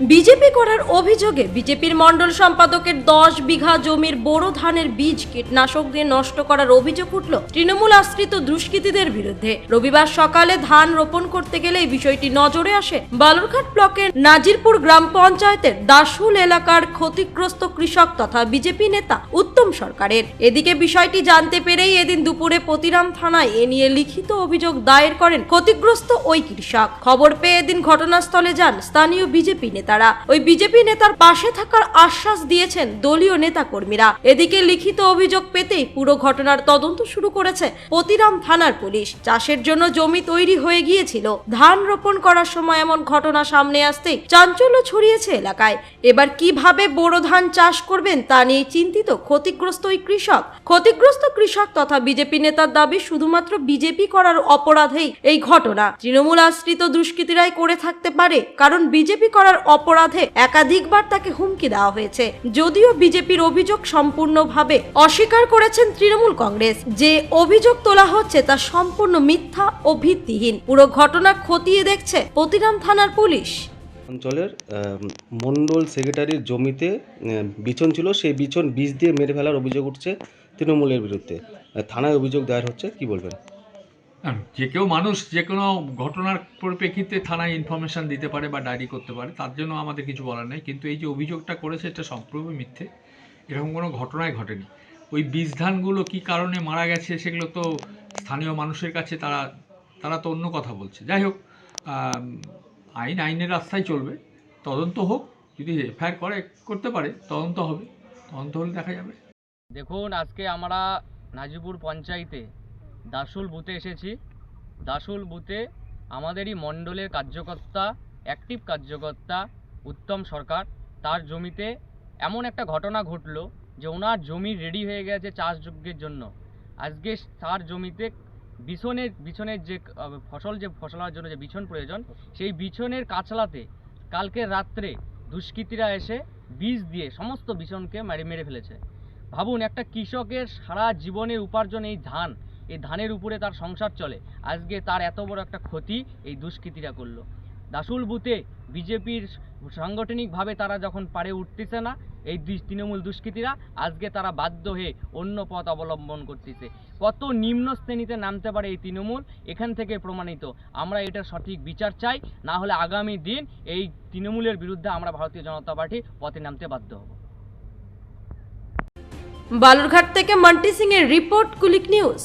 BJP করার অভিযোগে বিজেপির মণ্ডল সম্পাদকের দশ বিঘা জমির বোরো ধানের বীজ কীটনাশক দিয়ে নষ্ট করার অভিযোগ উঠল তৃণমূল আশ্রিত দুষ্কৃতীদের বিরুদ্ধে। রবিবার সকালে ধান রোপণ করতে গেলে এই বিষয়টি নজরে আসে। বালুরঘাট ব্লকের নাজিরপুর গ্রাম পঞ্চায়েতের দাসুল এলাকার ক্ষতিগ্রস্ত কৃষক তথা বিজেপি নেতা উত্তম সরকারের। এদিকে বিষয়টি জানতে পেরেই এদিন দুপুরে পতিরাম থানায় এ নিয়ে লিখিত অভিযোগ দায়ের করেন ক্ষতিগ্রস্ত ওই কৃষক। খবর পেয়ে এদিন ঘটনাস্থলে যান স্থানীয় বিজেপি নেতারা ওই বিজেপি নেতার পাশে থাকার আশ্বাস দিয়েছেন দলীয় নেতা কর্মীরা এদিকে লিখিত অভিযোগ পেতেই পুরো ঘটনার তদন্ত শুরু করেছে পতিরাম থানার পুলিশ। চাষের জন্য জমি তৈরি হয়ে গিয়েছিল। ধান রোপণ করার সময় এমন ঘটনা সামনে আসতে চাঞ্চল্য ছড়িয়েছে এলাকায়। এবার কীভাবে বোরো ধান চাষ করবেন তা নিয়ে চিন্তিত ক্ষতিগ্রস্ত ওই কৃষক। ক্ষতিগ্রস্ত কৃষক তথা বিজেপি নেতার দাবি শুধুমাত্র বিজেপি করার অপরাধেই এই ঘটনা। তৃণমূল আশ্রিত দুষ্কৃতীরাই করে থাকতে পারে, কারণ বিজেপি করার অপরাধে একাধিকবার তাকে হুমকি দেওয়া হয়েছে। যদিও বিজেপির অভিযোগ সম্পূর্ণভাবে অস্বীকার করেছেন তৃণমূল কংগ্রেস, যে অভিযোগ তোলা হচ্ছে তা সম্পূর্ণ মিথ্যা ও ভিত্তিহীন। পুরো ঘটনা খতিয়ে দেখছে পতিরাম থানার পুলিশ। অঞ্চলের মন্ডল সেক্রেটারির জমিতে বিছন ছিল। সেই বিছন বীজ দিয়ে মেরে ফেলার অভিযোগ উঠছে তৃণমূলের বিরুদ্ধে। থানায় অভিযোগ দায়ের হচ্ছে, কি বলবেন? যে কেউ মানুষ যে কোনো ঘটনার পরিপ্রেক্ষিতে থানায় ইনফরমেশন দিতে পারে বা ডায়েরি করতে পারে, তার জন্য আমাদের কিছু বলার নেই। কিন্তু এই যে অভিযোগটা করেছে, এটা সম্পূর্ণ মিথ্যে। এরকম কোনো ঘটনাই ঘটেনি। ওই বীজ ধানগুলো কী কারণে মারা গেছে, সেগুলো তো স্থানীয় মানুষের কাছে তারা তারা তো অন্য কথা বলছে। যাই হোক আইন, আইনের রাস্তায় চলবে। তদন্ত হোক, যদি এফআইআর করে, করতে পারে, তদন্ত হবে। তদন্ত হলে দেখা যাবে। দেখুন, আজকে আমরা নাজিপুর পঞ্চায়েতে দাসুল বুথে এসেছি। দাসুল বুথে আমাদেরই মণ্ডলের কার্যকর্তা অ্যাক্টিভ কার্যকর্তা উত্তম সরকার। তার জমিতে এমন একটা ঘটনা ঘটলো যে ওনার জমি রেডি হয়ে গেছে চাষযোগ্যের জন্য। আজকে তার জমিতে বিছনের বিছনের যে ফসল যে ফসলার জন্য যে বিছন প্রয়োজন, সেই বিছনের কাছলাতে কালকে রাত্রে দুষ্কৃতীরা এসে বীজ দিয়ে সমস্ত বিছনকে মেরে মেরে ফেলেছে। ভাবুন, একটা কৃষকের সারা জীবনের উপার্জন এই ধান এই ধানের উপরে তার সংসার চলে। আজকে তার এত বড় একটা ক্ষতি এই দুষ্কৃতীরা করল। দাসুল বুথে বিজেপির সাংগঠনিকভাবে তারা যখন পারে উঠতেছে না, এই তৃণমূল দুষ্কৃতীরা, আজকে তারা বাধ্য হয়ে অন্য পথ অবলম্বন করতেছে। কত নিম্ন শ্রেণীতে নামতে পারে এই তৃণমূল? এখান থেকে প্রমাণিত। আমরা এটার সঠিক বিচার চাই, না হলে আগামী দিন এই তৃণমূলের বিরুদ্ধে আমরা ভারতীয় জনতা পার্টি পথে নামতে বাধ্য হব। বালুরঘাট থেকে মান্টি সিং এর রিপোর্ট, কুলিক নিউজ।